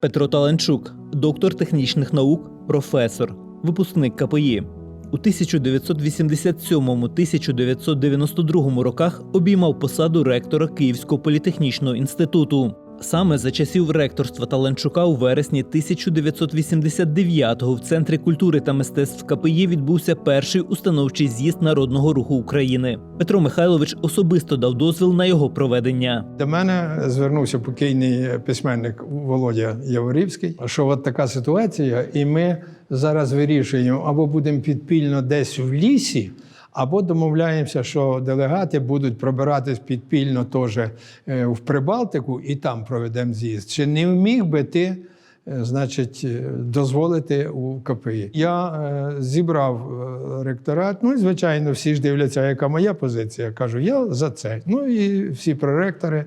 Петро Таленчук, доктор технічних наук, професор, випускник КПІ. У 1987-1992 роках обіймав посаду ректора Київського політехнічного інституту. Саме за часів ректорства Таленчука у вересні 1989-го в Центрі культури та мистецтв КПІ відбувся перший установчий з'їзд Народного руху України. Петро Михайлович особисто дав дозвіл на його проведення. До мене звернувся покійний письменник Володя Яворівський, що от така ситуація, і ми зараз вирішуємо або будемо підпільно десь в лісі, або домовляємося, що делегати будуть пробиратись підпільно теж е, в Прибалтику і там проведемо з'їзд. Чи не міг би ти? е, Значить, е, дозволити у КПІ. Я е, зібрав ректорат. Ну і звичайно, всі ж дивляться, яка моя позиція. Кажу, я за це. Ну і всі проректори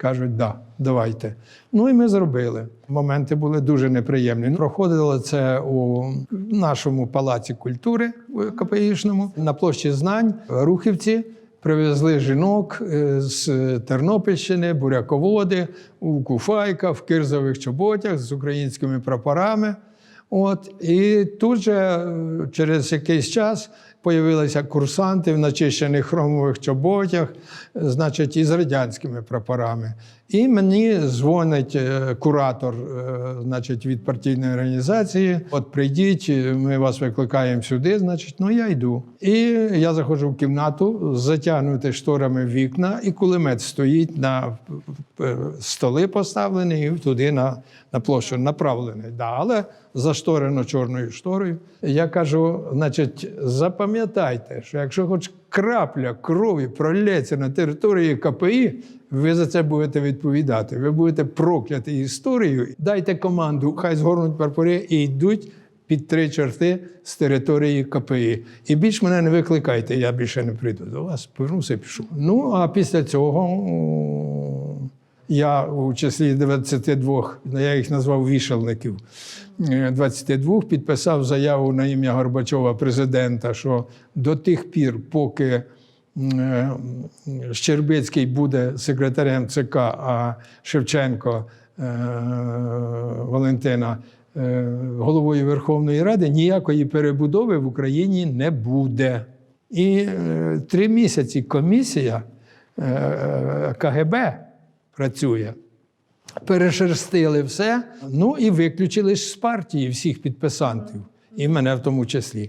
кажуть, да, давайте. Ну і ми зробили. Моменти були дуже неприємні. Проходило це у нашому палаці культури в КПІшному на площі знань. Рухівці привезли жінок е, з Тернопільщини, буряководи, у Куфайка, в кирзових чоботях з українськими прапорами. От і тут же е, через якийсь час появилися курсанти в начищених хромових чоботях, значить, із радянськими прапорами. І мені дзвонить е, куратор, е, значить, від партійної організації. От прийдіть, ми вас викликаємо сюди. Значить, ну я йду. І я заходжу в кімнату, затягнути шторами вікна, і кулемет стоїть на е, столи поставлений і туди на, на площу направлений. Да, але зашторено чорною шторою. Я кажу: значить, запам'ятайте, що якщо хоч крапля крові пролється на території КПІ, ви за це будете відповідати. Ви будете прокляті історією. Дайте команду, хай згорнуть прапори і йдуть під три чорти з території КПІ. І більш мене не викликайте, я більше не прийду до вас. Повернувся і пішов. Ну а після цього. Я у числі 22, я їх назвав вішальників, е, 22 підписав заяву на ім'я Горбачова, президента, що до тих пір, поки е, Щербицький буде секретарем ЦК, а Шевченко е, Валентина е, головою Верховної Ради, ніякої перебудови в Україні не буде. І е, три місяці комісія е, КГБ працює. Перешерстили все, ну і виключили з партії всіх підписантів, і мене в тому числі.